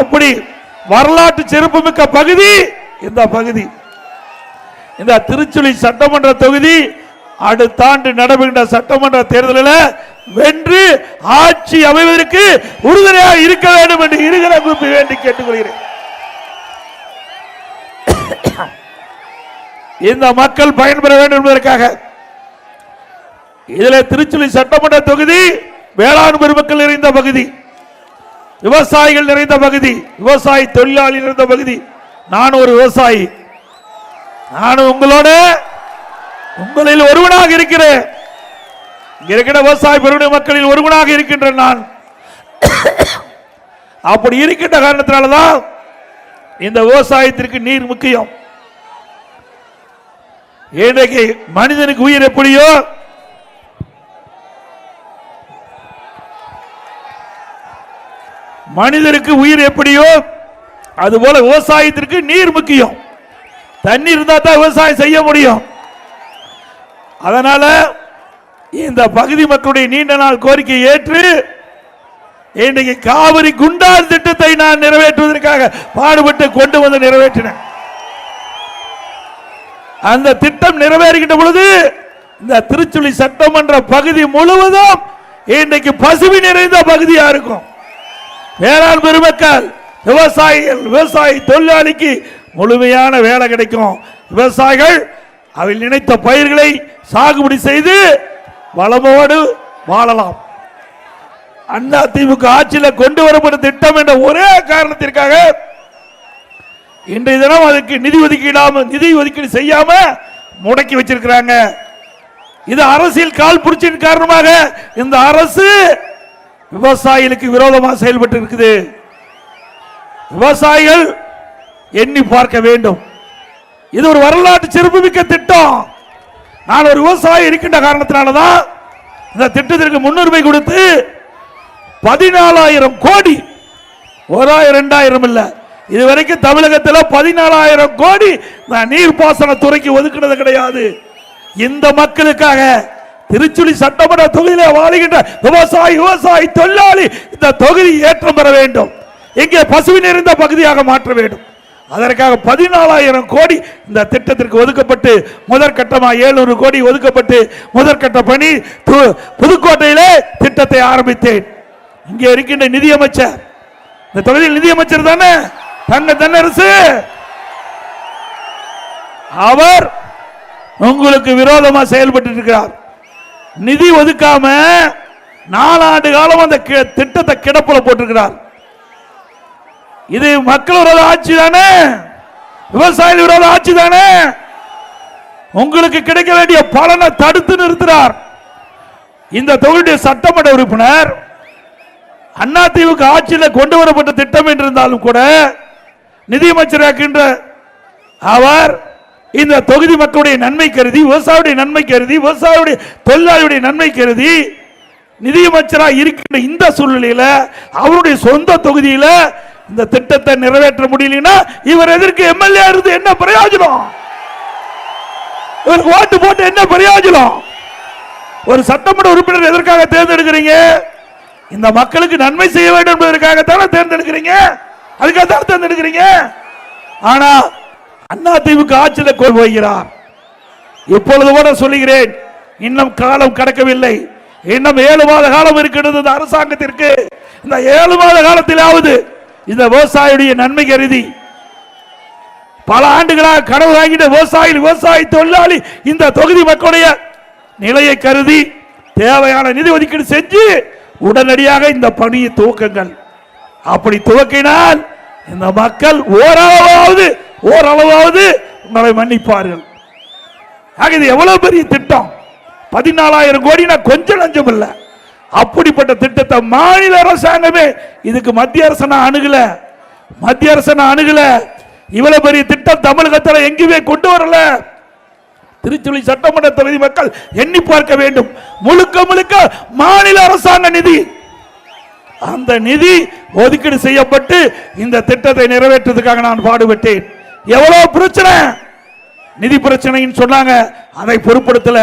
அப்படி வரலாற்று சிறப்புமிக்க பகுதி இந்த பகுதி. இந்த திருச்சுழி சட்டமன்ற தொகுதி அடுத்த ஆண்டு நடைபெறுகின்ற சட்டமன்ற தேர்தலில் வென்று ஆட்சி அமைவதற்கு உறுதுணையாக இருக்க வேண்டும் என்று இருக்கிற குறிப்பு வேண்டி கேட்டுக்கொள்கிறேன். இந்த மக்கள் பயன்பெற வேண்டும் என்பதற்காக இதில் திருச்சுழி சட்டமன்ற தொகுதி வேளாண் பெருமக்கள் நிறைந்த பகுதி. விவசாயிகள் நிறைந்த பகுதி விவசாயி தொழிலாளி நிறைந்த பகுதி. நான் ஒரு விவசாயி. நான் உங்களோட உங்களில் ஒருவனாக இருக்கிறேன். இங்க இருக்கிற விவசாய பெருடைய மக்களில் ஒருவனாக இருக்கின்ற நான். அப்படி இருக்கின்ற காரணத்தினாலதான் இந்த விவசாயத்திற்கு நீர் முக்கியம். இன்றைக்கு மனிதனுக்கு உயிர் எப்படியோ மனிதருக்கு உயிர் எப்படியோ? அதுபோல விவசாயத்திற்கு நீர் முக்கியம். தண்ணி இருந்தா தான் விவசாயம் செய்ய முடியும். அதனால இந்த பகுதி மக்களுடைய நீண்ட நாள் கோரிக்கை ஏற்று இன்றைக்கு காவிரி குண்டார் திட்டத்தை நான் நிறைவேற்றுவதற்காக பாடுபட்டு கொண்டு வந்து நிறைவேற்றினேன். அந்த திட்டம் நிறைவேறுகின்ற பொழுது இந்த திருச்சுழி சட்டமன்ற பகுதி முழுவதும் இன்றைக்கு பசுமை நிறைந்த பகுதியா இருக்கும். வேளாண் பெருமக்கள் விவசாயிகள் விவசாயி தொழிலாளிக்கு முழுமையான வேலை கிடைக்கும். விவசாயிகள் அவை நினைத்த பயிர்களை சாகுபடி செய்து வளமோடு வாழலாம். அண்ணா திமுக ஆட்சியில் கொண்டு வரப்பட்ட திட்டம் என்ற ஒரே காரணத்திற்காக இன்றைய தினம் அதுக்கு நிதி ஒதுக்கீடாம நிதி ஒதுக்கீடு செய்யாம முடக்கி வச்சிருக்கிறாங்க. இது அரசியல் கால் புரிச்சின் காரணமாக இந்த அரசு விவசாயிகளுக்கு விரோதமாக செயல்பட்டு இருக்குது விவசாயிகள் எண்ணி பார்க்க வேண்டும். இது ஒரு வரலாற்று சிறப்புமிக்க திட்டம். நான் ஒரு விவசாயி இருக்கின்ற காரணத்தினாலதான் இந்த திட்டத்திற்கு முன்னுரிமை கொடுத்து பதினாலாயிரம் கோடி. ஒரு ரெண்டாயிரம் இல்ல. இதுவரைக்கும் தமிழகத்தில் பதினாலாயிரம் கோடி நான் நீர்ப்பாசன துறைக்கு ஒதுக்கினது கிடையாது. இந்த மக்களுக்காக திருச்சுழி சட்டமன்ற தொகுதியில வாழ்கின்ற விவசாயி விவசாயி தொழிலாளி இந்த தொகுதி ஏற்றம் பெற வேண்டும். இங்கே பசுவி நிறைந்த பகுதியாக மாற்ற வேண்டும். அதற்காக பதினாலாயிரம் கோடி இந்த திட்டத்திற்கு ஒதுக்கப்பட்டு முதற்கட்டமாக ஏழுநூறு கோடி ஒதுக்கப்பட்டு முதற்கட்ட பணி புதுக்கோட்டையிலே திட்டத்தை ஆரம்பித்தேன். இங்கே இருக்கின்ற நிதியமைச்சர். இந்த தொகுதியில் நிதியமைச்சர் தானே? தங்க தன்னரசு அவர் உங்களுக்கு விரோதமாக செயல்பட்டு இருக்கிறார். நிதி ஒதுக்காம நாலாண்டு காலம் அந்த திட்டத்தை கிடப்புல போட்டிருக்கிறார். இது மக்கள் விரோத ஆட்சி தானே? விவசாய விரோத ஆட்சி தானே? உங்களுக்கு கிடைக்க வேண்டிய பலனை தடுத்து நிறுத்துறார். இந்த தொகுதியுடைய சட்டமன்ற உறுப்பினர் அதிமுக ஆட்சியில் கொண்டு வரப்பட்ட திட்டம் என்று இருந்தாலும் கூட நிதியமைச்சராக்கின்ற அவர் இந்த தொகுதி மக்களுடைய நன்மை கருதி விவசாயியுடைய நன்மை கருதி விவசாயியுடைய தொழிலாளியுடைய நன்மை கருதி நிதியமைச்சராக இருக்கின்ற இந்த சூழ்நிலையில் அவருடைய சொந்த தொகுதியில் இந்த திட்டத்தை நிறைவேற்ற முடியலன்னா இவர் எதற்கு எம்எல்ஏ இருந்து என்ன பிரயோஜனம்? இவருக்கு ஓட்டு போட்டு என்ன பிரயோஜனம்? ஒரு சட்டமன்ற உறுப்பினர் எதற்காக தேர்ந்தெடுக்கிறீங்க? இந்த மக்களுக்கு நன்மை செய்ய வேண்டும் என்பதற்காகத்தானே தேர்ந்தெடுக்கிறீங்க? அதுக்காக தானே தேர்ந்தெடுக்கிறீங்க? ஆனால் அண்ணா திமுக ஆட்சியில் கொண்டு போகிறார் இப்பொழுது கூட சொல்லுகிறேன் இன்னும் காலம் கடக்கவில்லை. இன்னும் ஏழு மாத காலம் இருக்கிறது இந்த அரசாங்கத்திற்கு. இந்த ஏழு மாத காலத்திலாவது இந்த விவசாயியுடைய நன்மை கருதி பல ஆண்டுகளாக கனவு வாங்கிட்ட விவசாயி விவசாயி தொழிலாளி இந்த தொகுதி மக்களுடைய நிலையை கருதி தேவையான நிதி ஒதுக்கீடு செஞ்சு உடனடியாக இந்த பணியை துவக்குங்கள். அப்படி துவக்கினால் இந்த மக்கள் ஓரளவாவது ஓரளவாவது உங்களை மன்னிப்பார்கள். ஆக இது எவ்வளவு பெரிய திட்டம்? பதினாலாயிரம் கோடினா கொஞ்சம் லஞ்சம் இல்லை. அப்படிப்பட்ட திட்டத்தை மாநில அரசாங்கமே இதுக்கு மத்திய அரசு நான் அணுகல. மத்திய அரசு நான் அணுகல. இவ்வளவு பெரிய திட்டம் தமிழகத்தில் எங்கேயுமே கொண்டு வரல. திருச்சுழி சட்டமன்ற தொகுதி மக்கள் எண்ணி பார்க்க வேண்டும். முழுக்க முழுக்க மாநில அரசாங்க நிதி. அந்த நிதி ஒதுக்கீடு செய்யப்பட்டு இந்த திட்டத்தை நிறைவேற்றுவதற்காக நான் பாடுபட்டேன். எவ்வளவு பிரச்சனை? நிதி பிரச்சனைன்னு சொன்னாங்க. அதை பொருட்படுத்தல.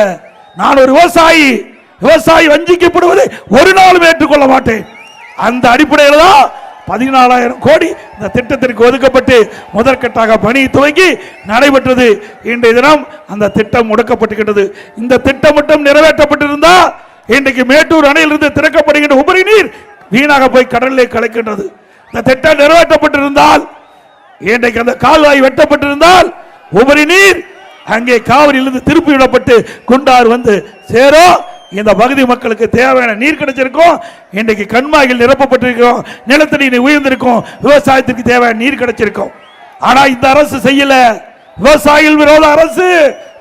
நான் ஒரு விவசாயி. விவசாயி வஞ்சிக்கப்படுவதை ஒரு நாளும் ஏற்றுக்கொள்ள மாட்டேன். அந்த அடிப்படையில் தான் பதினாலாயிரம் கோடி இந்த திட்டத்திற்கு ஒதுக்கப்பட்டு முதற்கட்டாக பணி துவங்கி நடைபெற்றது. இன்றைய தினம் அந்த திட்டம் முடக்கப்பட்டுகின்றது. இந்த திட்டம் மட்டும் நிறைவேற்றப்பட்டிருந்தா இன்றைக்கு மேட்டூர் அணையிலிருந்து திறக்கப்படுகின்ற உபரி நீர் வீணாக போய் கடலிலே கலக்கின்றது. இந்த திட்டம் நிறைவேற்றப்பட்டிருந்தால் இன்றைக்கு அந்த கால்வாய் வெட்டப்பட்டிருந்தால் உபரி நீர் அங்கே காவிரியிலிருந்து திருப்பி விடப்பட்டு குண்டார் வந்து சேரும். இந்த பகுதி மக்களுக்கு தேவையான நீர் கிடைச்சிருக்கும். இன்றைக்கு கண்மாய்கள் நிரப்பப்பட்டிருக்கும். நிலத்தடி நீர் உயர்ந்திருக்கும். விவசாயத்திற்கு தேவையான நீர் கிடைச்சிருக்கும். ஆனா இந்த அரசு செய்யல. விவசாயிகள் விரோத அரசு.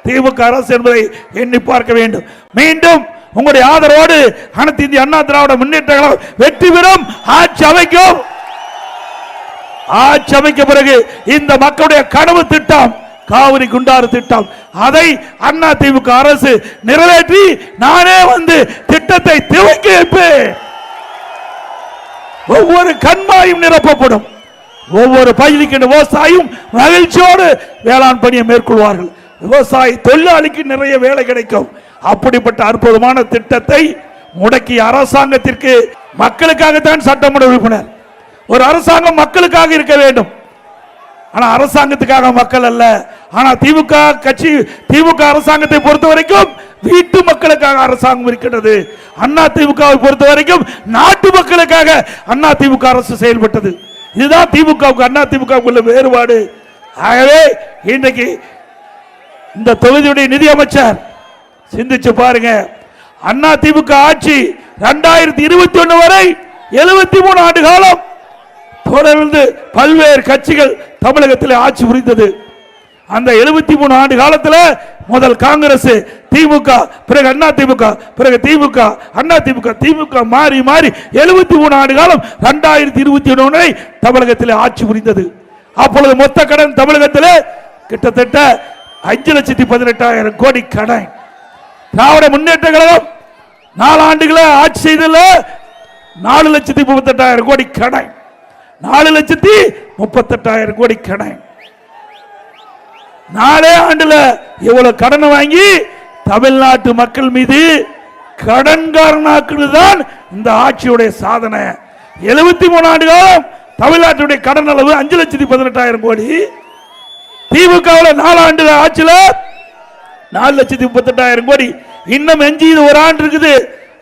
திமுக அரசு என்பதை எண்ணி பார்க்க வேண்டும். மீண்டும் உங்களுடைய ஆதரவோடு அனைத்து இந்திய அண்ணா திராவிட முன்னேற்ற கழகம் வெற்றி பெறும். ஆட்சி அமைக்கும். ஆட்சி அமைக்க பிறகு இந்த மக்களுடைய கனவு திட்டம் காவிரி குண்டாறு திட்டம். அதை அண்ணா திமுக அரசு நிறைவேற்றி நானே வந்து திட்டத்தை துவக்கி வைப்பேன். ஒவ்வொரு கண்மாயும் நிரப்பப்படும். ஒவ்வொரு பயிரிக்கின்ற விவசாயியும் மகிழ்ச்சியோடு வேளாண் பணியை மேற்கொள்வார்கள். விவசாயி தொழிலாளிக்கு நிறைய வேலை கிடைக்கும். அப்படிப்பட்ட அற்புதமான திட்டத்தை முடக்கிய அரசாங்கத்திற்கு மக்களுக்காகத்தான் சட்டமன்ற உறுப்பினர் ஒரு அரசாங்கம் மக்களுக்காக இருக்க வேண்டும். ஆனா அரசாங்கத்துக்காக மக்கள் அல்ல. ஆனா திமுக கட்சி திமுக அரசாங்கத்தை பொறுத்த வரைக்கும் வீட்டு மக்களுக்காக அரசாங்கம் இருக்கின்றது. அண்ணா திமுகவை பொறுத்த வரைக்கும் நாட்டு மக்களுக்காக அண்ணா திமுக அரசு செயல்பட்டது. இதுதான் திமுகவுக்கு அண்ணா திமுகவுக்கு உள்ள வேறுபாடு. ஆகவே இன்றைக்கு இந்த தொகுதியுடைய நிதி அமைச்சர் சிந்திச்சு பாருங்க. அண்ணா திமுக ஆட்சி இரண்டாயிரத்தி இருபத்தி ஒன்று வரை எழுபத்தி மூணு ஆண்டு காலம் தொடர்ந்து பல்வேறு கட்சிகள் தமிழகத்தில் ஆட்சி புரிந்தது. அந்த எழுபத்தி மூணு ஆண்டு காலத்தில் முதல் காங்கிரஸ் திமுக பிறகு அண்ணா திமுக பிறகு திமுக அண்ணா திமுக திமுக மாறி மாறி எழுபத்தி மூணு ஆண்டு காலம் ரெண்டாயிரத்தி இருபத்தி ஒன்று தமிழகத்தில் ஆட்சி புரிந்தது. அப்பொழுது மொத்த கடன் தமிழகத்தில் கிட்டத்தட்ட அஞ்சு லட்சத்தி பதினெட்டாயிரம் கோடி கடன். திராவிட முன்னேற்ற கழகம் நாலு ஆண்டுகளை ஆட்சி செய்ததில் நாலு லட்சத்தி முப்பத்தெட்டாயிரம் கோடி கடன். நாலு லட்சத்தி முப்பத்தெட்டாயிரம் கோடி கடன். நாலே ஆண்டுல இவ்வளவு கடனை வாங்கி தமிழ்நாட்டு மக்கள் மீது கடன்காரனாக்குறது தான் இந்த ஆட்சியுடைய சாதனை. எழுபத்தி மூணு ஆண்டு காலம் தமிழ்நாட்டுடைய கடன் அளவு அஞ்சு லட்சத்தி பதினெட்டாயிரம் கோடி. திமுகவில் நாலு ஆண்டு ஆட்சியில் நாலு லட்சத்தி முப்பத்தெட்டாயிரம் கோடி. இன்னும் எஞ்சி இது ஒரு ஆண்டு இருக்குது.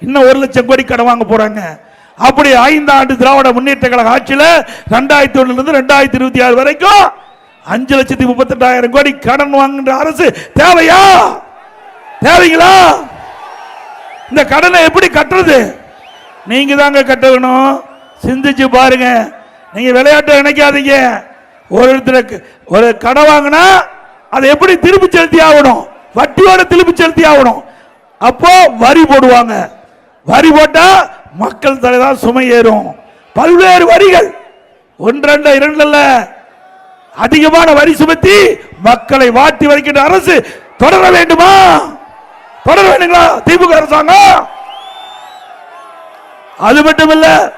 இன்னும் ஒரு லட்சம் கோடி கடன் வாங்க போறாங்க. அப்படி ஐந்து ஆண்டு திராவிட முன்னேற்ற கழக ஆட்சியில் ரெண்டாயிரத்தி ஒன்னுல இருந்து ரெண்டாயிரத்தி இருபத்தி ஆறு வரைக்கும் அஞ்சு லட்சத்தி முப்பத்தெட்டாயிரம் கோடி கடன் வாங்குகின்ற அரசு தேவையா? தேவைங்களா? இந்த கடனை எப்படி கட்டுறது? நீங்க தாங்க கட்டணும். சிந்திச்சு பாருங்க. நீங்க விளையாட்டை நினைக்காதீங்க. ஒருத்தருக்கு ஒரு கடை வாங்கினா அதை எப்படி திருப்பி செலுத்தி ஆகணும்? வட்டியோட திருப்பி செலுத்தி ஆகணும். அப்போ வரி போடுவாங்க. வரி போட்டா மக்கள் தலைதான் சுமை ஏறும். பல்வேறு வரிகள். ஒன்றல்ல இரண்டல்ல அதிகமான வரி சுமத்தி மக்களை வாட்டி வருகின்ற அரசு தொடர வேண்டுமா? தொடர வேண்டுங்களா? திமுக அரசாங்கம்? அது மட்டுமல்ல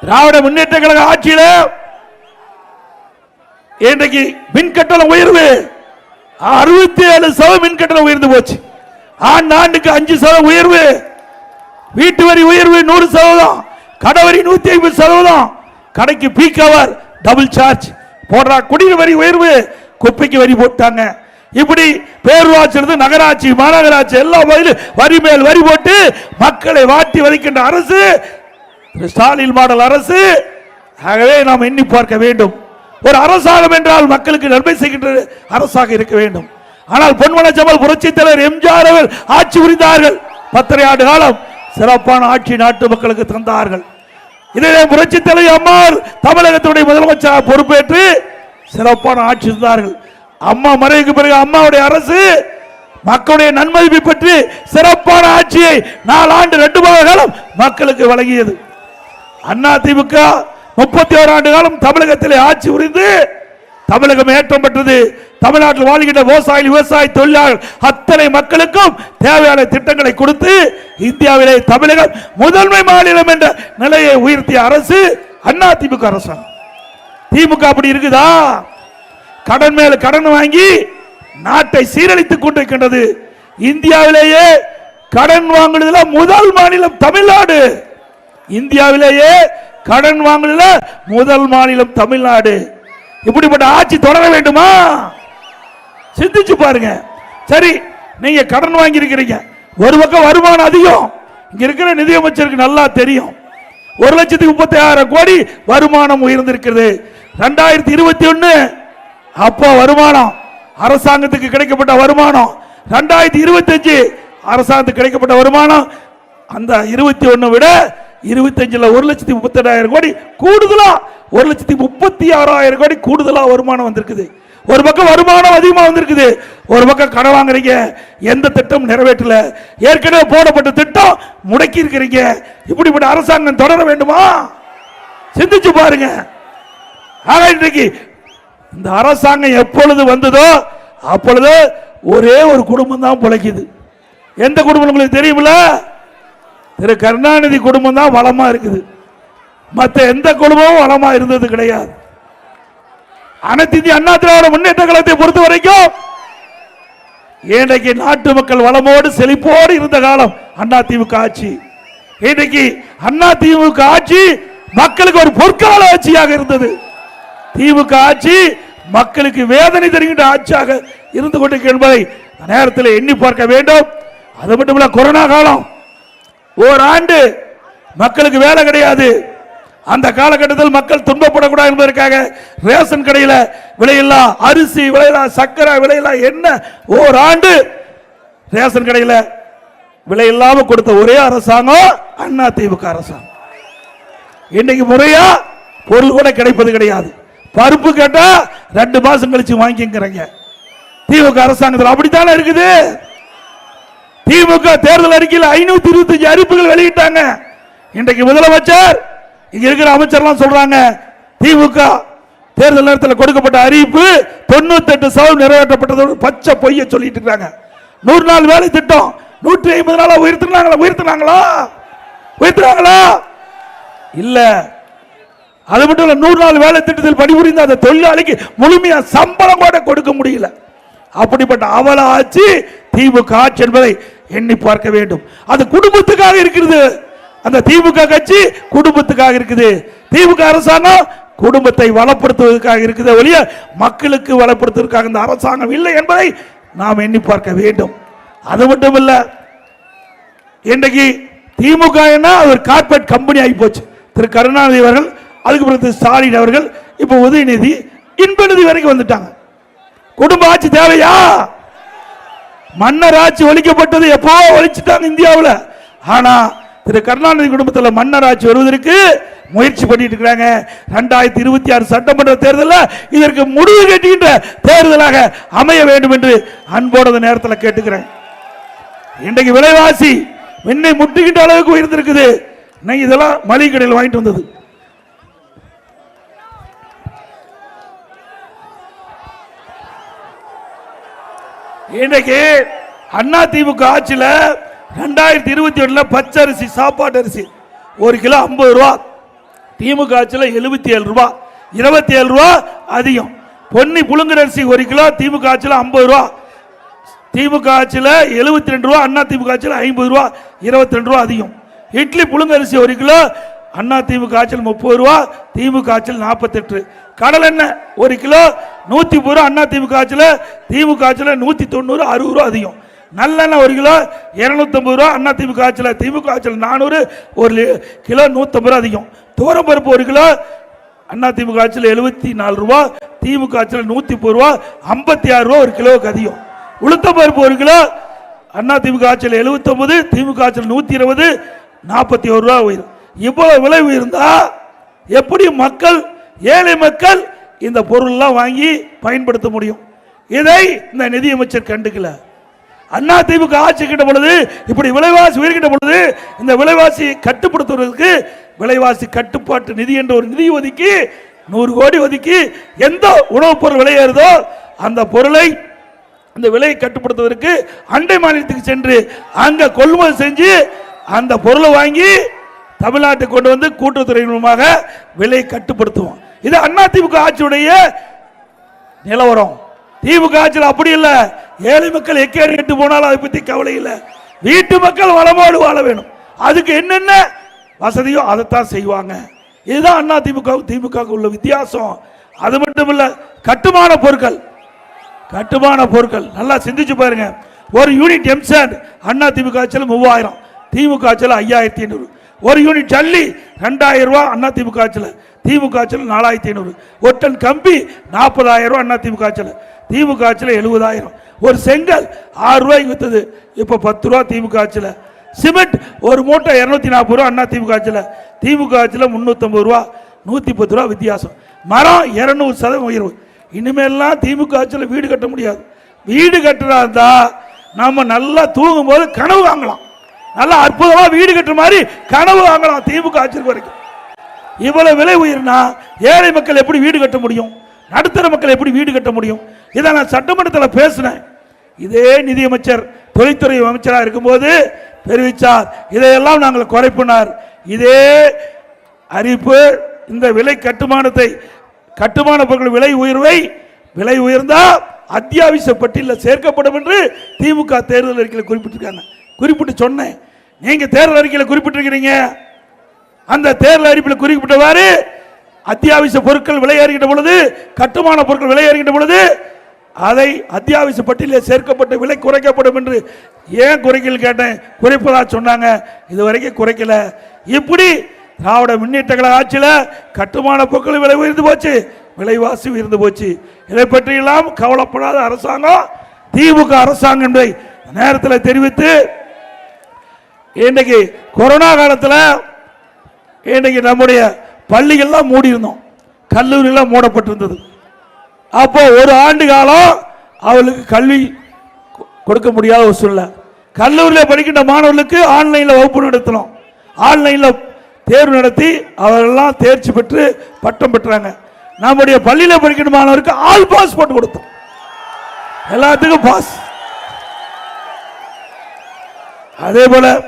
திராவிட முன்னேற்ற கழக ஆட்சியில இன்றைக்கு மின் கட்டணம் உயர்வு அறுபத்தி ஏழு சதவீதம் மின் கட்டணம் உயர்ந்து போச்சு. ஆண்டு ஆண்டுக்கு அஞ்சு சதவீதம் உயர்வு. வீட்டு வரி உயர்வு நூறு சதவீதம் கடை வரி நூத்தி ஐம்பது சதவீதம். கடைக்கு பீக் அவர் டபுள் சார்ஜ் போடுறா குடிநீர் வரி உயர்வு குப்பைக்கு வரி போட்டாங்க. இப்படி பேரூராட்சி நகராட்சி மாநகராட்சி எல்லா வகையிலும் வரி மேல் வரி போட்டு மக்களை வாட்டி வதைக்கின்ற அரசு ஸ்டாலின் மாடல் அரசு. ஆகவே நாம் எண்ணி பார்க்க வேண்டும். ஒரு அரசாங்கம் என்றால் மக்களுக்கு நன்மை செய்கின்ற அரசாக இருக்க வேண்டும். ஆனால் பொன்மனச்சமல் புரட்சி தலைவர் எம்ஜிஆர் அவர்கள் ஆட்சி புரிந்தார்கள். பத்தரை ஆண்டு காலம் சிறப்பான ஆட்சி நாட்டு மக்களுக்கு தந்தார்கள். இதிலே புரட்சி தலைவர் அம்மாள் தமிழகத்துடைய முதலமைச்சராக பொறுப்பேற்று சிறப்பான ஆட்சி தந்தார்கள். அம்மா மறைவுக்கு பிறகு அம்மாவுடைய அரசு மக்களுடைய நன்மதிப்பை பற்றி சிறப்பான ஆட்சியை நாலாண்டு ரெண்டு மாத காலம் மக்களுக்கு வழங்கியது. அண்ணா திமுக முப்பத்தி ஓரு ஆண்டு காலம் தமிழகத்திலே ஆட்சி புரிந்து தமிழகம் ஏற்றம் பெற்றது. தமிழ்நாட்டில் வாழ்கின்ற விவசாயி விவசாய தொழிலாளர் அத்தனை மக்களுக்கும் தேவையான திட்டங்களை கொடுத்து இந்தியாவிலே தமிழகம் முதன்மை மாநிலம் என்ற நிலையை உயர்த்திய அரசு அண்ணா திமுக அரசாங்கம். திமுக அப்படி இருக்குதா? கடன் மேல கடன் வாங்கி நாட்டை சீரழித்துக் கொண்டிருக்கின்றது. இந்தியாவிலேயே கடன் வாங்குறதுல முதல் மாநிலம் தமிழ்நாடு. இந்தியாவிலேயே கடன் வாங்குறதுல முதல் மாநிலம் தமிழ்நாடு. இப்படிப்பட்ட ஆட்சி தொடர வேண்டுமா? சிந்திச்சு பாருங்க. சரி நீங்க கடன் வாங்கி இருக்கிறீங்க ஒரு பக்கம் வருமானம் அதிகம். இங்க இருக்கிற நிதியமைச்சருக்கு நல்லா தெரியும். ஒரு லட்சத்தி முப்பத்தி ஆயிரம் கோடி வருமானம் உயர்ந்திருக்கிறது. ரெண்டாயிரத்தி இருபத்தி ஒன்னு அப்போ வருமானம் அரசாங்கத்துக்கு கிடைக்கப்பட்ட வருமானம். ரெண்டாயிரத்தி இருபத்தி அஞ்சு அரசாங்கத்துக்கு கிடைக்கப்பட்ட வருமானம். அந்த இருபத்தி ஒன்னு விட இருபத்தஞ்சில் ஒரு லட்சத்தி முப்பத்தி கோடி கூடுதலா ஒரு லட்சத்தி முப்பத்தி ஆறாயிரம் கோடி கூடுதலா வருமானம் வந்திருக்குது. ஒரு பக்கம் வருமானம் அதிகமாக வந்திருக்குது ஒரு பக்கம் கடன் வாங்குறீங்க எந்த திட்டம் நிறைவேற்றல. ஏற்கனவே போடப்பட்ட திட்டம் முடக்கி இருக்கிறீங்க. இப்படிப்பட்ட அரசாங்கம் தொடர வேண்டுமா? சிந்திச்சு பாருங்க. ஆக இன்றைக்கு இந்த அரசாங்கம் எப்பொழுது வந்ததோ அப்பொழுது ஒரே ஒரு குடும்பம் தான் பிழைக்குது. எந்த குடும்பம் உங்களுக்கு தெரியுமில்ல? திரு கருணாநிதி குடும்பம் தான் வளமா இருக்குது. மற்ற எந்த குடும்பமும் வளமா இருந்தது கிடையாது. அனைத்து இந்திய அண்ணா திராவிட முன்னேற்ற கழகத்தை பொறுத்த வரைக்கும் இன்றைக்கு நாட்டு மக்கள் வளமோடு செழிப்போடு இருந்த காலம் அண்ணா திமுக ஆட்சி. இன்றைக்கு அண்ணா திமுக ஆட்சி மக்களுக்கு ஒரு பொற்கால ஆட்சியாக இருந்தது. திமுக ஆட்சி மக்களுக்கு வேதனை தருகின்ற ஆட்சியாக இருந்து கொண்டிருக்க என்பதை நேரத்தில் எண்ணி பார்க்க வேண்டும். அது மட்டுமல்ல கொரோனா காலம். ஓராண்டு மக்களுக்கு வேலை கிடையாது. அந்த காலகட்டத்தில் மக்கள் துன்பப்படக்கூடாது என்பதற்காக ரேஷன் கடையில் விலையில்லா அரிசி விலையில்லா சக்கரை விலையில்லா என்ன ஓராண்டு ரேஷன் கடையில் விலையில்லாமல் கொடுத்த ஒரே அரசாங்கம் அண்ணா திமுக அரசாங்கம். இன்னைக்கு முறையா பொருள் கூட கிடைப்பது கிடையாது. பருப்பு கேட்டா ரெண்டு மாசம் கழிச்சு வாங்கிக்கிறீங்க திமுக அரசாங்கத்தில் அப்படித்தானே இருக்குது? திமுக தேர்தல் அறிக்கையில் ஐநூத்தி இருபத்தஞ்சு அறிவிப்புகள் வெளியிட்டாங்க. இன்றைக்கு முதலமைச்சர் இங்க இருக்கிற அமைச்சர்லாம் சொல்றாங்க திமுக தேர்தல் நேரத்தில் கொடுக்கப்பட்ட அறிவிப்பு தொண்ணூத்தி எட்டு சதவீதம் நிறைவேற்றப்பட்டதோடு பச்சை பொய்ய சொல்லிட்டு இருக்காங்க. நூறு நாள் வேலை திட்டம் நூற்றி ஐம்பது நாளா உயர்த்தினாங்களா உயர்த்தினாங்களா? உயர்த்தினாங்களா? இல்ல. அது மட்டும் இல்ல நூறு நாள் வேலை திட்டத்தில் பணிபுரிந்த அந்த தொழிலாளிக்கு முழுமையா சம்பளம் கூட கொடுக்க முடியல. அப்படிப்பட்ட அவல ஆட்சி திமுக ஆட்சி என்பதை எண்ணி பார்க்க வேண்டும். அது குடும்பத்துக்காக இருக்கிறது. அந்த திமுக கட்சி குடும்பத்துக்காக இருக்குது. திமுக அரசாங்கம் குடும்பத்தை வளப்படுத்துவதற்காக இருக்குது ஒழிய மக்களுக்கு வளப்படுத்துவதற்காக இந்த அரசாங்கம் இல்லை என்பதை நாம் எண்ணி பார்க்க வேண்டும். அது மட்டும் இல்ல இன்றைக்கு திமுக என்ன? ஒரு கார்பரேட் கம்பெனி ஆகி போச்சு. திரு கருணாநிதி அவர்கள் அதுக்கு பிறகு திரு ஸ்டாலின் அவர்கள் இப்போ உதயநிதி இன்பநிதி வரைக்கும் வந்துட்டாங்க. குடும்ப ஆட்சி தேவையா? மன்னர் ஆட்சி ஒழிக்கப்பட்டது எப்போ ஒழிச்சிட்டாங்க இந்தியாவில்? ஆனா திரு கருணாநிதி குடும்பத்தில் மன்னர் ஆட்சி வருவதற்கு முயற்சி பண்ணிட்டு இருக்கிறாங்க. ரெண்டாயிரத்தி இருபத்தி ஆறு சட்டமன்ற தேர்தலில் இதற்கு முடிவு கட்டுகின்ற தேர்தலாக அமைய வேண்டும் என்று அன்போடு நேரத்தில் கேட்டுக்கிறேன். இன்றைக்கு விலைவாசி விண்ணை முட்டுகின்ற அளவுக்கு உயர்ந்திருக்குது. இன்னைக்கு இதெல்லாம் மளிகை கடையில் வாங்கிட்டு வந்தது. இன்றைக்கு அண்ணா திமுக ஆட்சியில் ரெண்டாயிரத்தி இருபத்தி ஒன்றில் பச்சை அரிசி சாப்பாட்டு அரிசி. ஒரு கிலோ ஐம்பது ரூபா. திமுக ஆட்சியில் எழுபத்தி ஏழு ரூபா. இருபத்தி ஏழு ரூபா அதிகம். பொன்னி புழுங்கல் அரிசி ஒரு கிலோ திமுக ஆட்சியில் ஐம்பது ரூபா. திமுக ஆட்சியில் எழுபத்தி ரெண்டு ரூபா அண்ணா திமுக ஆட்சியில் ஐம்பது ரூபா. இருபத்தி ரெண்டு ரூபா அதிகம். இட்லி புழுங்க அரிசி ஒரு கிலோ அண்ணா திமுக ஆட்சியில் முப்பது ரூபா திமுக ஆட்சியில் நாற்பத்தெட்டு. கடல் எண்ணெய் ஒரு கிலோ நூற்றி முப்பது ரூபா அண்ணா திமுக ஆட்சியில் திமுக ஆட்சியில் நூற்றி தொண்ணூறு அறுபது ரூபா அதிகம். நல்லெண்ணெய் ஒரு கிலோ இரநூத்தம்பது ரூபா அண்ணா திமுக ஆட்சியில் திமுக ஆட்சியில் நானூறு ஒரு கிலோ நூற்றம்பது ரூபா அதிகம். துவரம்பருப்பு ஒரு கிலோ அண்ணா திமுக ஆட்சியில் எழுபத்தி நாலு ரூபா திமுக ஆட்சியில் நூற்றி முப்பது ரூபா ஐம்பத்தி ஆறு ரூபா ஒரு கிலோவுக்கு அதிகம். உளுத்தம்பருப்பு ஒரு கிலோ அண்ணா திமுக ஆட்சியில் எழுபத்தொம்பது திமுக ஆட்சியில் நூற்றி இருபது நாற்பத்தி ஒரு ரூபா உயரும் இவ்வளோ விலை உயர்ந்தா எப்படி மக்கள் ஏழை மக்கள் இந்த பொருள்லாம் வாங்கி பயன்படுத்த முடியும்? இதை இந்த நிதியமைச்சர் கண்டுக்கல. அண்ணா திமுக ஆட்சி கிட்ட பொழுது இப்படி விலைவாசி உயர்கின்ற பொழுது இந்த விலைவாசி கட்டுப்படுத்துவதற்கு விலைவாசி கட்டுப்பாட்டு நிதி என்ற ஒரு நிதி ஒதுக்கி நூறு கோடி ஒதுக்கி எந்த உணவுப் பொருள் விலையேறுதோ அந்த பொருளை அந்த விலையை கட்டுப்படுத்துவதற்கு அண்டை மாநிலத்துக்கு சென்று அங்க கொள்முதல் செஞ்சு அந்த பொருளை வாங்கி தமிழ்நாட்டுக்கு கொண்டு வந்து கூட்டுத்துறை மூலமாக விலையை கட்டுப்படுத்துவோம். இது அதிமுக ஆட்சியுடைய நிலவரம். திமுக ஆட்சியில் அப்படி இல்லை. ஏழை மக்கள் எக்கேடு கெட்டு போனாலும் அதை பற்றி கவலை இல்லை. வீட்டு மக்கள் வளமோடு வாழ வேணும். அதுக்கு என்னென்ன வசதியோ அதைத்தான் செய்வாங்க. இதுதான் அண்ணா திமுக திமுக உள்ள வித்தியாசம். அது மட்டும் இல்லை கட்டுமான பொருட்கள். கட்டுமான பொருட்கள். நல்லா சிந்திச்சு பாருங்க. ஒரு யூனிட் எம்சாண்ட் அண்ணா திமுக ஆட்சியில் மூவாயிரம். திமுக ஆட்சியில் ஐயாயிரத்தி ஐநூறு. ஒரு யூனிட் ஜல்லி ரெண்டாயிரம் ரூபா அண்ணா திமுக ஆட்சியில். திமுக ஆட்சியில் நாலாயிரத்தி ஐநூறு. ஒரு டன் கம்பி நாற்பதாயிரம் ரூபா அண்ணா திமுக ஆட்சியில். திமுக ஆட்சியில் எழுபதாயிரம். ஒரு செங்கல் ஆறு ரூபாய்க்கு விற்றுது இப்போ பத்து ரூபா திமுக ஆட்சியில் சிமெண்ட் ஒரு மூட்டை இரநூத்தி நாற்பது ரூபா அண்ணா திமுக ஆட்சியில் திமுக ஆட்சியில் முந்நூற்றம்பது ரூபா. நூற்றி பத்து ரூபா வித்தியாசம். மரம் இரநூறு சதவீதம் உயர்வு. இனிமேல்லாம் திமுக ஆட்சியில் வீடு கட்ட முடியாது. வீடு கட்டுறதா இருந்தால் நம்ம நல்லா தூங்கும் போது கனவு வாங்கலாம். நல்லா அற்புதமாக வீடு கட்டுற மாதிரி கனவு வாங்கலாம் திமுக ஆட்சிக்கு வரைக்கும். இவ்வளவு விலை உயர்னா ஏழை மக்கள் எப்படி வீடு கட்ட முடியும்? நடுத்தர மக்கள் எப்படி வீடு கட்ட முடியும்? இதை நான் சட்டமன்றத்தில் பேசினேன். இதே நிதியமைச்சர் தொழில்துறை அமைச்சராக இருக்கும்போது தெரிவித்தார் இதையெல்லாம் நாங்கள் குறைப்பினார். இதே அறிவிப்பு இந்த விலை கட்டுமானத்தை கட்டுமான பொருட்கள் விலை உயர்வை விலை உயர்ந்தால் அத்தியாவசிய பட்டியலில் சேர்க்கப்படும் என்று திமுக தேர்தல் அறிக்கையில் குறிப்பிட்டிருக்காங்க. குறிப்பிட்டு சொன்னேன். நீங்கள் தேர்தல் அறிக்கையில் குறிப்பிட்டிருக்கிறீங்க. அந்த தேர்தல் அறிக்கையில் குறிப்பிட்டவாறு அத்தியாவசிய பொருட்கள் விலையேறுகின்ற பொழுது கட்டுமான பொருட்கள் விலையேறுகின்ற பொழுது அதை அத்தியாவசிய பட்டியலில் சேர்க்கப்பட்ட விலை குறைக்கப்படும் என்று ஏன் குறைக்கல கேட்டேன்? குறைப்பதா சொன்னாங்க. இது வரைக்கும் குறைக்கல. இப்படி திராவிட முன்னேற்ற கழக ஆட்சியில் கட்டுமான பொருட்கள் விலை உயர்ந்து போச்சு விலைவாசி உயர்ந்து போச்சு. இதை பற்றியெல்லாம் கவலைப்படாத அரசாங்கம் திமுக அரசாங்கம் என்பதை நேரத்தில் தெரிவித்து இன்றைக்கு கொரோனா காலத்தில் இன்றைக்கு நம்முடைய பள்ளிகள்லாம் மூடி இருந்தோம் கல்லூரியெல்லாம் மூடப்பட்டிருந்தது. அப்போ ஒரு ஆண்டு காலம் அவளுக்கு கல்வி கொ- கொடுக்க முடியாத ஒரு சூழ்நிலை. கல்லூரியில் படிக்கின்ற மாணவர்களுக்கு ஆன்லைனில் வகுப்பு நடத்தினோம். ஆன்லைனில் தேர்வு நடத்தி அவரெல்லாம் தேர்ச்சி பெற்று பட்டம் பெற்றாங்க. நம்முடைய பள்ளியில் படிக்கின்ற மாணவருக்கு ஆல் பாஸ் போட்டு கொடுத்தோம். எல்லாத்துக்கும் பாஸ். அதே போல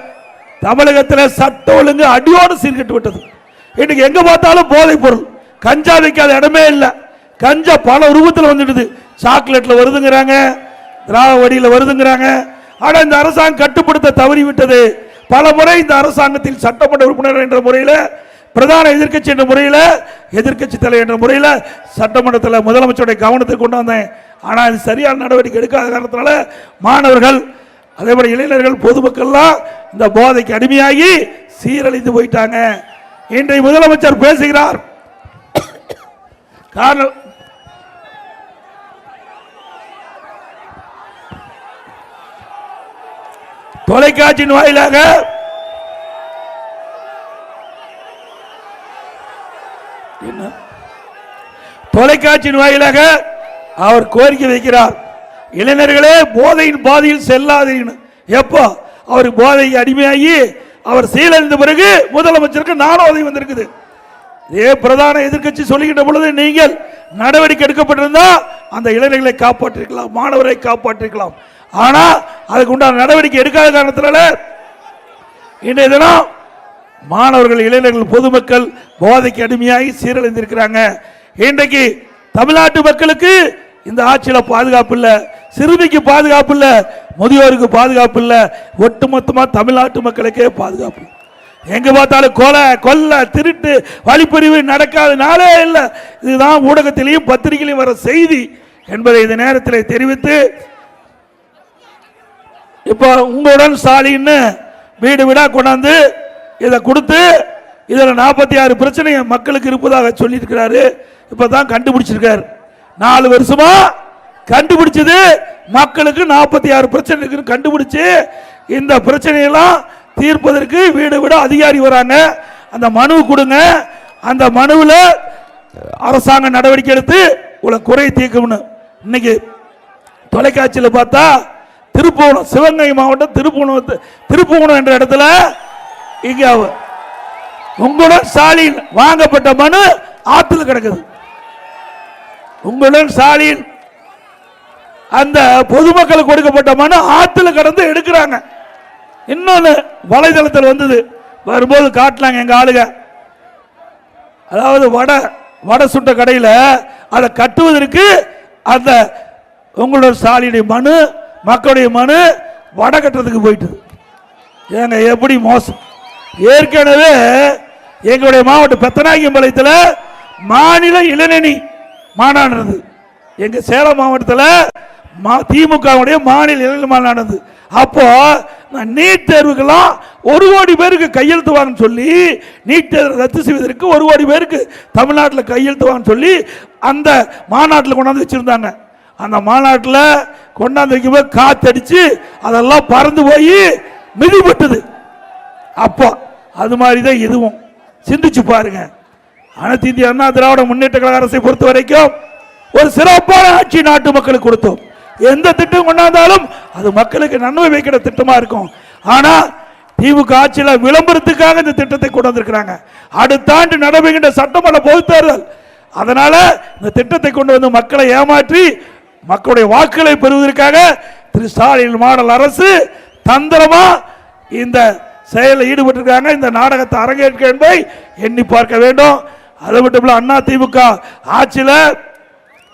தமிழகத்தில் சட்ட ஒழுங்கு அடியோடு சீர்கெட்டு விட்டது. இன்னைக்கு எங்க பார்த்தாலும் போதைப் பொருள். கஞ்சா வைக்காத இடமே இல்லை. கஞ்சா பல ரூபத்தில் வந்துடுது. சாக்லேட்ல வருதுங்கிறாங்க. திராவ வடியில் வருதுங்கிறாங்க. ஆனால் இந்த அரசாங்கம் கட்டுப்படுத்த தவறி விட்டது பல முறை இந்த அரசாங்கத்தில் சட்டமன்ற உறுப்பினர் என்ற முறையில் பிரதான எதிர்க்கட்சி என்ற முறையில் எதிர்க்கட்சி தலைவர் என்ற முறையில் சட்டமன்றத்தில் முதலமைச்சருடைய கவனத்துக்கு கொண்டு வந்தேன். ஆனால் இது சரியான நடவடிக்கை எடுக்காத காரணத்தினால மாணவர்கள் அதே மாதிரி இளைஞர்கள் பொதுமக்கள்லாம் இந்த போதைக்கு அடிமையாகி சீரழிந்து போயிட்டாங்க. இன்றைய முதலமைச்சர் பேசுகிறார். காரணம் தொலைக்காட்சியின் வாயிலாக என்ன? தொலைக்காட்சியின் வாயிலாக அவர் கோரிக்கை வைக்கிறார். இளைஞர்களே போதையின் பாதையில் செல்லாதீர்கள். எப்போ? அவர் போதை அடிமையாகி அவர் சீரழிந்த பிறகு முதலமைச்சருக்கு நானோதை வந்திருக்குது. இதே பிரதான எதிர்க்கட்சி சொல்லுகின்ற பொழுது நீங்கள் நடவடிக்கை எடுக்கப்பட்டிருந்தா அந்த இளைஞர்களை காப்பாற்றிருக்கலாம் மாணவரை காப்பாற்றிருக்கலாம். ஆனா அதுக்கு உண்டான நடவடிக்கை எடுக்காத காரணத்தினால இன்றைய தினம் மாணவர்கள் இளைஞர்கள் பொதுமக்கள் போதைக்கு அடிமையாகி சீரழிந்திருக்கிறாங்க. இன்றைக்கு தமிழ்நாட்டு மக்களுக்கு இந்த ஆட்சியில பாதுகாப்பு இல்லை சிறுமிக்கு பாதுகாப்பு இல்லை முதியோருக்கு பாதுகாப்பு இல்லை. ஒட்டுமொத்தமாக தமிழ்நாட்டு மக்களுக்கே பாதுகாப்பு. எங்கே எங்க பார்த்தாலும் கொலை கொல்ல திருட்டு வழிப்பறிவு நடக்காத நாளே இல்லை. இதுதான் ஊடகத்திலையும் பத்திரிகையிலையும் வர செய்தி என்பதை இந்த நேரத்தில் தெரிவித்து இப்போ உங்களுடன் ஸ்டாலின்னு வீடு வீடா கொண்டாந்து இதை கொடுத்து இதில் நாற்பத்தி ஆறு பிரச்சனை மக்களுக்கு இருப்பதாக சொல்லியிருக்கிறாரு. இப்போ தான் கண்டுபிடிச்சிருக்காரு. நாலு வருஷமா கண்டுபிடிச்சது மக்களுக்கு நாற்பத்தி ஆறு பிரச்சனை இருக்குன்னு கண்டுபிடிச்சு இந்த பிரச்சனையெல்லாம் தீர்ப்பதற்கு வீடு விட அதிகாரி வராங்க. அந்த மனு கொடுங்க. அந்த மனுவில் அரசாங்கம் நடவடிக்கை எடுத்து உங்களை குறை தீர்க்கணும்னு. இன்னைக்கு தொலைக்காட்சியில் பார்த்தா திருப்புவனம் சிவகங்கை மாவட்டம் திருப்புவனம் திருப்புவனம் என்ற இடத்துல இங்க உங்களுடன் ஸ்டாலின் வாங்கப்பட்ட மனு ஆத்துல கிடக்குது. உங்களுடன் ஸ்டாலின் அந்த பொதுமக்களுக்கு கொடுக்கப்பட்ட மனு ஆற்றுல கடந்து எடுக்கிறாங்க. இன்னொன்று வலைதளத்தில் வந்தது. வரும்போது காட்டலாங்க எங்கள் ஆளுங்க. அதாவது வடை வடை சுட்ட கடையில் அதை கட்டுவதற்கு அந்த உங்களோட ஸ்டாலினுடைய மனு மக்களுடைய மனு வடை கட்டுறதுக்கு போயிட்டு ஏங்க எப்படி மோசம்? ஏற்கனவே எங்களுடைய மாவட்டம் பெத்தநாயகம்பாளையத்தில் மாநில இளநணி மாநாடு எங்கள் சேலம் மாவட்டத்தில் மா- திமுகவுடைய மாநில இளைஞர் மாநாடு நடந்தது. அப்போ நீட் தேர்வுக்கெல்லாம் ஒரு கோடி பேருக்கு கையெழுத்துவாங்கன்னு சொல்லி நீட் தேர்வு ரத்து செய்வதற்கு ஒரு கோடி பேருக்கு தமிழ்நாட்டில் கையெழுத்துவாங்கன்னு சொல்லி அந்த மாநாட்டில் கொண்டாந்து வச்சிருந்தாங்க. அந்த மாநாட்டில் கொண்டாந்து வைக்கும்போது காத்தடிச்சு அதெல்லாம் பறந்து போய் மிதிப்பட்டது. அப்போ அது மாதிரி தான் இதுவும். சிந்திச்சு பாருங்க. அனைத்து இந்திய அண்ணா திராவிட முன்னேற்ற கழக அரசை பொறுத்த வரைக்கும் ஒரு சிறப்பான ஆட்சி நாட்டு மக்களுக்கு கொடுத்தோம். எந்த திட்டம் கொண்டாந்தாலும் அது மக்களுக்கு நன்மை வைக்கிற திட்டமா இருக்கும். ஆனா திமுக ஆட்சியில் விளம்பரத்துக்காக இந்த திட்டத்தை கொண்டு வந்திருக்கிறாங்க. அடுத்த ஆண்டு நடைபெறுகின்ற சட்டமன்ற பொதுத் தேர்தல் அதனால இந்த திட்டத்தை கொண்டு வந்து மக்களை ஏமாற்றி மக்களுடைய வாக்குகளை பெறுவதற்காக திரு ஸ்டாலின் மாடல் அரசு தந்திரமா இந்த செயலில் ஈடுபட்டிருக்காங்க. இந்த நாடகத்தை அரங்கேற்க என்பதை எண்ணி பார்க்க வேண்டும். அது மட்டும் இல்லை அண்ணா திமுக ஆட்சியில்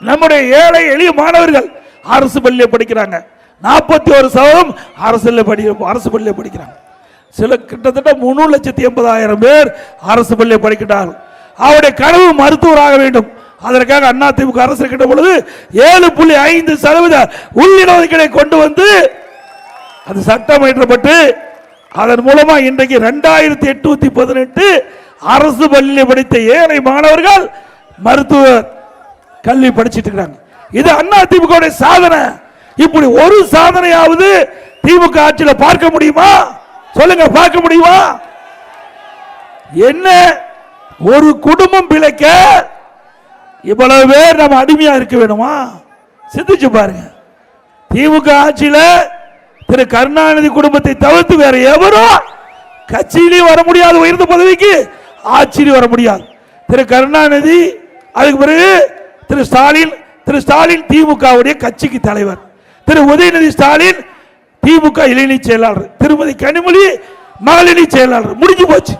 நம்முடைய ஏழை எளிய மாணவர்கள் அரசு பள்ளியில் படிக்கிறாங்க. நாற்பத்தி ஒரு சதவீதம் அரசு படி அரசு பள்ளியில் படிக்கிறாங்க. சில கிட்டத்தட்ட மூணு லட்சத்தி எண்பதாயிரம் பேர் அரசு பள்ளியில் படிக்கிறார்கள் அவருடைய கனவு மருத்துவராக வேண்டும். அதற்காக அண்ணா திமுக அரசு இருக்கின்ற பொழுது ஏழு புள்ளி ஐந்து சதவீத உள்ளிடஒதுக்கீடை கொண்டு வந்து அது சட்டம் இயற்றப்பட்டு அதன் மூலமா இன்றைக்கு ரெண்டாயிரத்தி எட்நூத்தி பதினெட்டு அரசு பள்ளியில் படித்த ஏழை மாணவர்கள் மருத்துவர் கல்வி படிச்சிட்டு இருக்கிறாங்க இது அண்ணா திமுக சாதனை. இப்படி ஒரு சாதனையாவது திமுக ஆட்சியில் பார்க்க முடியுமா? சொல்லுங்க பார்க்க முடியுமா? என்ன? ஒரு குடும்பம் பிழைக்க இவ்வளவு பேர் நம்ம அடிமையா இருக்க வேணுமா? சிந்திச்சு பாருங்க. திமுக ஆட்சியில் திரு கருணாநிதி குடும்பத்தை தவிர்த்து வேற எவரும் கட்சியிலையும் வர முடியாது உயர்ந்த பதவிக்கு ஆட்சியிலையும் வர முடியாது. திரு கருணாநிதி அதுக்கு பிறகு திரு ஸ்டாலின் திரு ஸ்டாலின் திமுகவுடைய கட்சிக்கு தலைவர். திரு உதயநிதி ஸ்டாலின் திமுக இளைஞர் செயலாளர். திருமதி கனிமொழி மகளிர் செயலாளர். முடிஞ்சு போச்சு.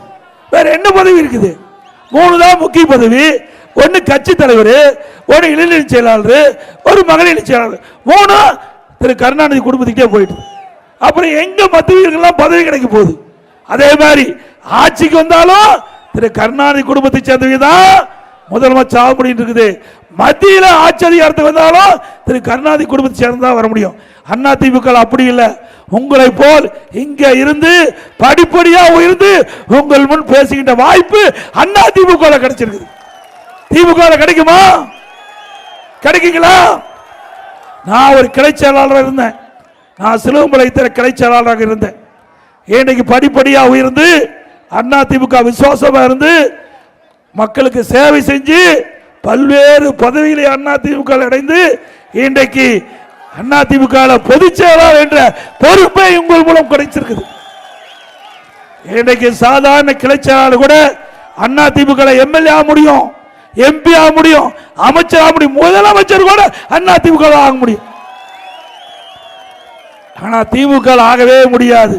வேற என்ன பதவி இருக்குது? மூணு தான் முக்கிய பதவி. ஒன்னு கட்சி தலைவர் ஒரு இளைஞர் செயலாளர் ஒரு மகளிர் செயலாளர். மூணு திரு கருணாநிதி குடும்பத்துக்கே போயிட்டு. அப்புறம் எங்க மத்தியெல்லாம் பதவி கிடைக்க போகுது? அதே மாதிரி ஆட்சிக்கு வந்தாலும் திரு கருணாநிதி குடும்பத்தை சேர்ந்தவங்க தான் முதலமைச்சர் ஆக இருக்குது. மத்தியில் ஆட்சி அதிகாரத்துக்கு வந்தாலும் திரு கருணாநிதி குடும்பத்தை சேர்ந்தா வர முடியும். அண்ணா திமுக அப்படி இல்லை. உங்களை போல் இங்கே இருந்து படிப்படியாக உயர்ந்து உங்கள் முன் பேசுகின்ற வாய்ப்பு அண்ணா திமுக கிடைச்சிருக்குது. திமுக கிடைக்குமா? கிடைக்குங்களா? நான் ஒரு கிளை செயலாளராக இருந்தேன். நான் சிலுவம்பலத்தில் கிளை செயலாளராக இருந்தேன். இன்னைக்கு படிப்படியாக உயர்ந்து அண்ணா திமுக விசுவாசமாக இருந்து மக்களுக்கு சேவை செஞ்சு பல்வேறு பதவிகளை அண்ணா திமுக அடைந்து இன்றைக்கு அண்ணா திமுக பொதுச் செயலாளர் என்ற பொறுப்பை உங்கள் மூலம் கிடைச்சிருக்குது. இன்றைக்கு சாதாரண கிளை செயலாளர் கூட அண்ணா திமுக எம்எல்ஏ ஆக முடியும் எம்பி ஆக முடியும் அமைச்சர் ஆக முடியும் முதலமைச்சர் கூட அண்ணா திமுக ஆக முடியும். ஆனா திமுக ஆகவே முடியாது.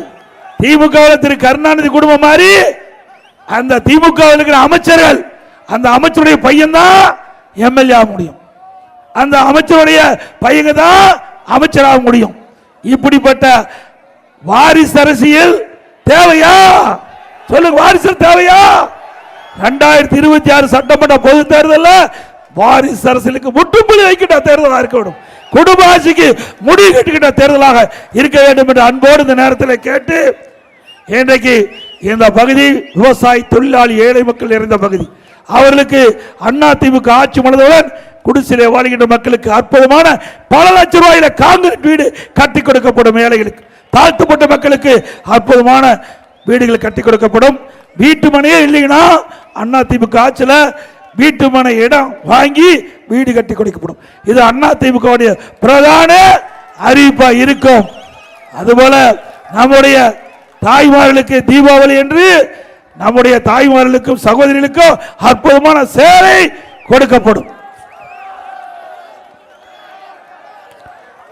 திமுக திரு கருணாநிதி குடும்பம் மாதிரி அந்த திமுக இருக்கிற அமைச்சர்கள் அந்த அமைச்சருடைய பையன் தான் எம்எல்ஏ ஆக முடியும். அந்த அமைச்சருடைய பையங்க தான் அமைச்சராக முடியும். இப்படிப்பட்ட வாரிசு அரசியல் தேவையா? சொல்லுங்க வாரிசு தேவையா? ரெண்டாயிரத்தி இருபத்தி ஆறு சட்டமன்ற பொது தேர்தலில் வாரிசு அரசியலுக்கு முற்றுப்புள்ளி வைக்கிட்ட தேர்தலாக இருக்க வேண்டும். குடும்ப ஆட்சிக்கு முடிவு கட்டுக்கிட்ட தேர்தலாக இருக்க வேண்டும் என்று அன்போடு இந்த நேரத்தில் கேட்டு இன்றைக்கு இந்த பகுதி விவசாய தொழிலாளி ஏழை மக்கள் நிறைந்த பகுதி. அவர்களுக்கு அண்ணா திமுக ஆட்சி மனதுடன் குடிசிலே வாழ்கின்ற மக்களுக்கு அற்புதமான பல லட்சம் ரூபாயில காங்கிரீட் வீடு கட்டி கொடுக்கப்படும் ஏழைகளுக்கு. தாழ்த்தப்பட்ட மக்களுக்கு அற்புதமான வீடுகள் கட்டி கொடுக்கப்படும். வீட்டு மனையே இல்லைங்கன்னா அண்ணா திமுக ஆட்சியில் வீட்டு மனை இடம் வாங்கி வீடு கட்டி கொடுக்கப்படும். இது அண்ணா திமுக பிரதான அறிவிப்பா இருக்கும். அதுபோல நம்முடைய தாய்மார்களுக்கு தீபாவளி என்று நம்முடைய தாய்மார்களுக்கும் சகோதரிகளுக்கும் அற்புதமான சேவை கொடுக்கப்படும்.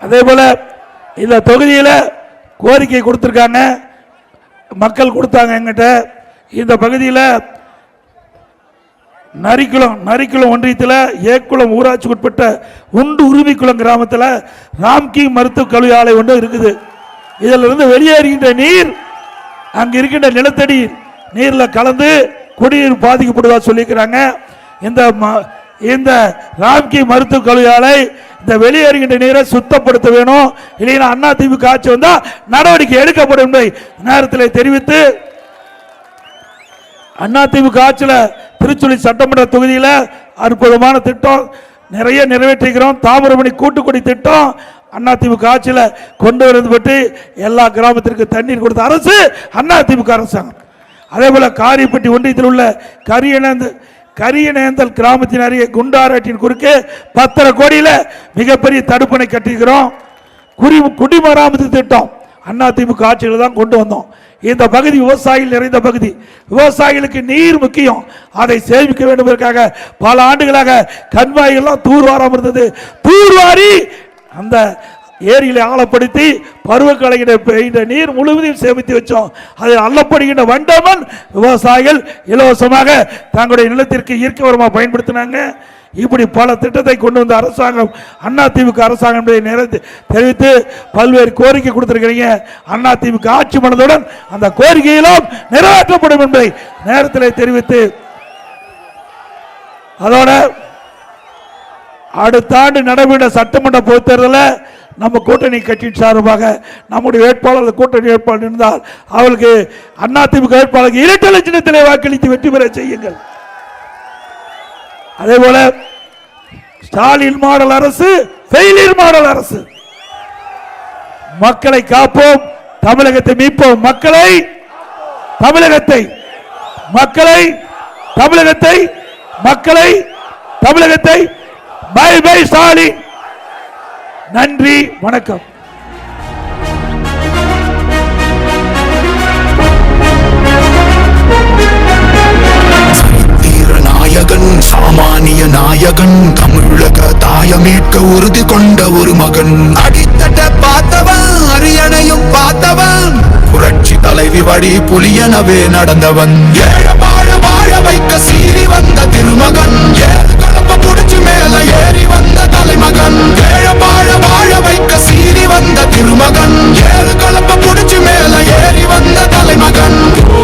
அதே போல இந்த தொகுதியில் கோரிக்கை கொடுத்துருக்காங்க. மக்கள் கொடுத்தாங்க எங்கிட்ட. இந்த பகுதியில் நரிக்குளம் நரிக்குளம் ஒன்றியத்தில் ஏக்குளம் ஊராட்சிக்கு உட்பட்ட உண்டு உரிமைக்குளம் கிராமத்தில் ராம்கி மருத்துவ கல்வி ஆலை ஒன்று இருக்குது. இதில் இருந்து வெளியேறுகின்ற நீர் அங்கு இருக்கின்ற நிலத்தடி நீர்ல கலந்து குடிநீர் பாதிக்கப்படுவதா சொல்லியிருக்கிறாங்க. இந்த ம- இந்த ராம்கி மருத்துவக் கல்லூரி இந்த வெளியேறுகின்ற நீரை சுத்தப்படுத்த வேணும். இல்லைன்னா அண்ணா திமுக ஆட்சி வந்தால் நடவடிக்கை எடுக்கப்படும் என்பதை நேரத்தில் தெரிவித்து அண்ணா திமுக ஆட்சியில் திருச்சுழி சட்டமன்ற தொகுதியில் அற்புதமான திட்டம் நிறைய நிறைவேற்றிக்கிறோம் தாமிரபணி கூட்டுக்குடி திட்டம் அதிமுக ஆட்சியில் கொண்டு வரது பற்றி எல்லா கிராமத்திற்கு தண்ணீர் கொடுத்த அரசு அதிமுக அரசாங்கம். அதே போல காரியப்பட்டி ஒன்றியத்தில் உள்ள கரியணந்த கரியநேந்தல் கிராமத்தின் அருகே குண்டாராட்டின் குறுக்கே பத்தரை கோடியில் மிகப்பெரிய தடுப்பணை கட்டியிருக்கிறோம். குடி குடிமராமத்து திட்டம் அண்ணா திமுக ஆட்சியில் தான் கொண்டு வந்தோம். இந்த பகுதி விவசாயிகள் நிறைந்த பகுதி. விவசாயிகளுக்கு நீர் முக்கியம். அதை சேமிக்க வேண்டும் பல ஆண்டுகளாக கண்வாய்கள்லாம் தூர்வாராமல் இருந்தது. தூர்வாரி அந்த ஏரியில ஆழப்படுத்தி பருவக்கலையிட பெய்த நீர் முழுவதையும் சேமித்து வச்சோம். அதில் அள்ளப்படுகின்ற வண்டமன் விவசாயிகள் இலவசமாக தங்களுடைய நிலத்திற்கு இயற்கைவரமாக பயன்படுத்தினாங்க. இப்படி பல திட்டத்தை கொண்டு வந்த அரசாங்கம் அண்ணா திமுக அரசாங்கம் நேரத்தை தெரிவித்து பல்வேறு கோரிக்கை கொடுத்திருக்கிறீங்க. அண்ணா திமுக ஆட்சி மனதுடன் அந்த கோரிக்கையிலும் நிறைவேற்றப்படும் என்பதை நேரத்தில் தெரிவித்து அதோட அடுத்த ஆண்டு நடைபெற்ற சட்டமன்ற பொதுத் தேர்தலில் நம்ம கூட்டணி கட்சி சார்பாக நம்முடைய வேட்பாளர் கூட்டணி வேட்பாளர் இருந்தால் அவளுக்கு அதிமுக வேட்பாளருக்கு இரட்டை லட்சணத்திலே வாக்களித்து வெற்றி பெற செய்யுங்கள். அதே போல ஸ்டாலின் மாடல் அரசு ஃபெயிலியர் மாடல் அரசு. மக்களை காப்போம் தமிழகத்தை மீட்போம். மக்களை தமிழகத்தை மக்களை தமிழகத்தை மக்களை தமிழகத்தை பை பை ஸ்டாலின். நன்றி வணக்கம். நாயகன் சாமானிய நாயகன் தமிழக தாயமீட்க உறுதி கொண்ட ஒரு மகன். அடித்தட்ட பார்த்தவன் அரியணையும் பார்த்தவன் புரட்சி தலைவி வழி புலியனவே நடந்தவன். ஏழ வாழ வாழ வைக்க சீறி வந்த திருமகன். உச்சி மேல ஏறி வந்த தலைமகன் ஏழ வாழ வாழ வைக்க சீறி வந்த திருமகன் ஏழு கலப்ப புடிச்சு மேல ஏறி வந்த தலைமகன். ஓ